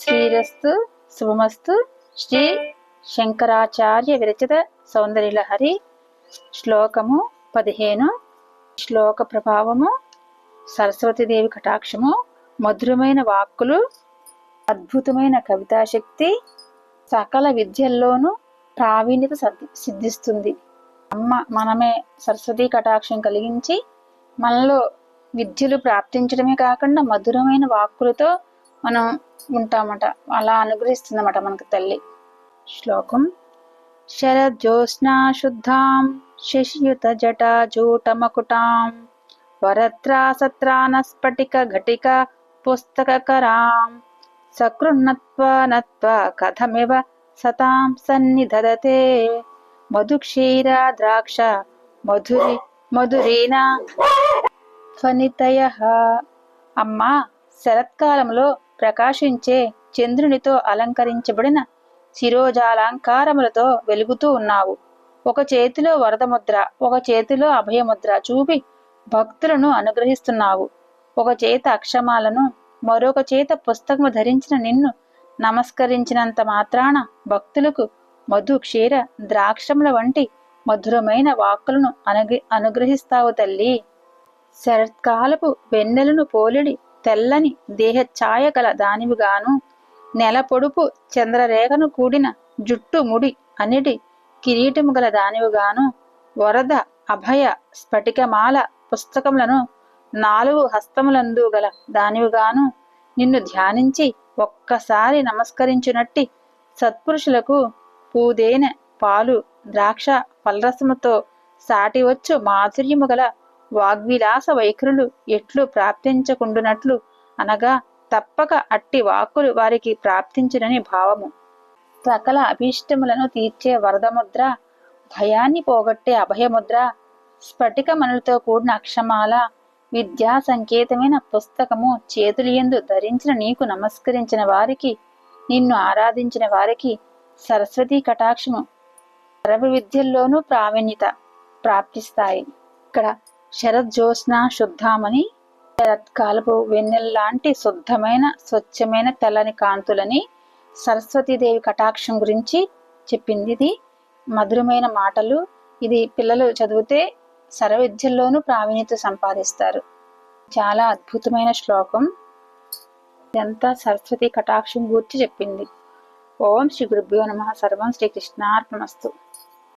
శ్రీరస్తు శుభమస్తు శ్రీ శంకరాచార్య విరచిత సౌందర్యలహరి శ్లోకము పదిహేను. శ్లోక ప్రభావము సరస్వతీదేవి కటాక్షము మధురమైన వాక్కులు అద్భుతమైన కవితాశక్తి సకల విద్యల్లోనూ ప్రావీణ్యత సిద్ధిస్తుంది. అమ్మ మనమే సరస్వతీ కటాక్షం కలిగించి మనలో విద్యలు ప్రాప్తించడమే కాకుండా మధురమైన వాక్కులతో మనం ఉంటామట. అలా అనుగ్రహిస్తుందన్నమాట మనకు తల్లి. శ్లోకం. శరజ్యోత్స్నా శుద్ధాం శశియుత జటా జూటమకుటాం వరత్రా స్ఫటిక ఘటిక పుస్తకరాం సకృన్నత్వా నత్వా కథమివ సతాం సన్నిధదతే మధుక్షీరా ద్రాక్ష మధురి మధురీనా ఫనితయ అమ్మా శరత్కాలంలో ప్రకాశించే చంద్రునితో అలంకరించబడిన శిరోజాలంకారములతో వెలుగుతూ ఉన్నావు. ఒక చేతిలో వరదముద్ర ఒక చేతిలో అభయముద్ర చూపి భక్తులను అనుగ్రహిస్తున్నావు. ఒక చేత అక్షమాలను మరొక చేత పుస్తకము ధరించిన నిన్ను నమస్కరించినంత మాత్రాన భక్తులకు మధు క్షీర ద్రాక్షముల వంటి మధురమైన వాక్కులను అనుగ్రహిస్తావు తల్లి. శరత్కాలపు వెన్నెలను పోలిడి తెల్లని దేహఛాయ గల దానివిగాను నెల పొడుపు చంద్రరేఖను కూడిన జుట్టు ముడి అన్నిటి కిరీటము గల దానివిగాను వరద అభయ స్ఫటికమాల పుస్తకములను నాలుగు హస్తములందు గల దానివిగాను నిన్ను ధ్యానించి ఒక్కసారి నమస్కరించునట్టి సత్పురుషులకు పూదేన పాలు ద్రాక్ష ఫలరసముతో సాటివచ్చు మాధుర్యము గల వాగ్విలాస వైఖరులు ఎట్లు ప్రాప్తించకుండునట్లు అనగా తప్పక అట్టి వాక్కులు వారికి ప్రాప్తించునని భావము. సకల అభీష్టములను తీర్చే వరదముద్ర భయాన్ని పోగొట్టే అభయముద్ర స్ఫటికమనులతో కూడిన అక్షమాల విద్యా సంకేతమైన పుస్తకము చేతులియందు ధరించిన నీకు నమస్కరించిన వారికి నిన్ను ఆరాధించిన వారికి సరస్వతీ కటాక్షము సర్వ విద్యల్లోనూ ప్రావీణ్యత ప్రాప్తిస్తాయి. ఇక్కడ శరజ్యోత్స్న శుద్ధామని శరత్కాలపు వెన్నెల్లాంటి శుద్ధమైన స్వచ్ఛమైన తెల్లని కాంతులని సరస్వతీదేవి కటాక్షం గురించి చెప్పింది ఇది. మధురమైన మాటలు. ఇది పిల్లలు చదివితే సర్వవిద్యల్లోనూ ప్రావీణ్యత సంపాదిస్తారు. చాలా అద్భుతమైన శ్లోకం. ఇదంతా సరస్వతి కటాక్షం గురించి చెప్పింది. ఓం శ్రీ గురుభ్యో నమ. సర్వం శ్రీకృష్ణార్పణమస్తు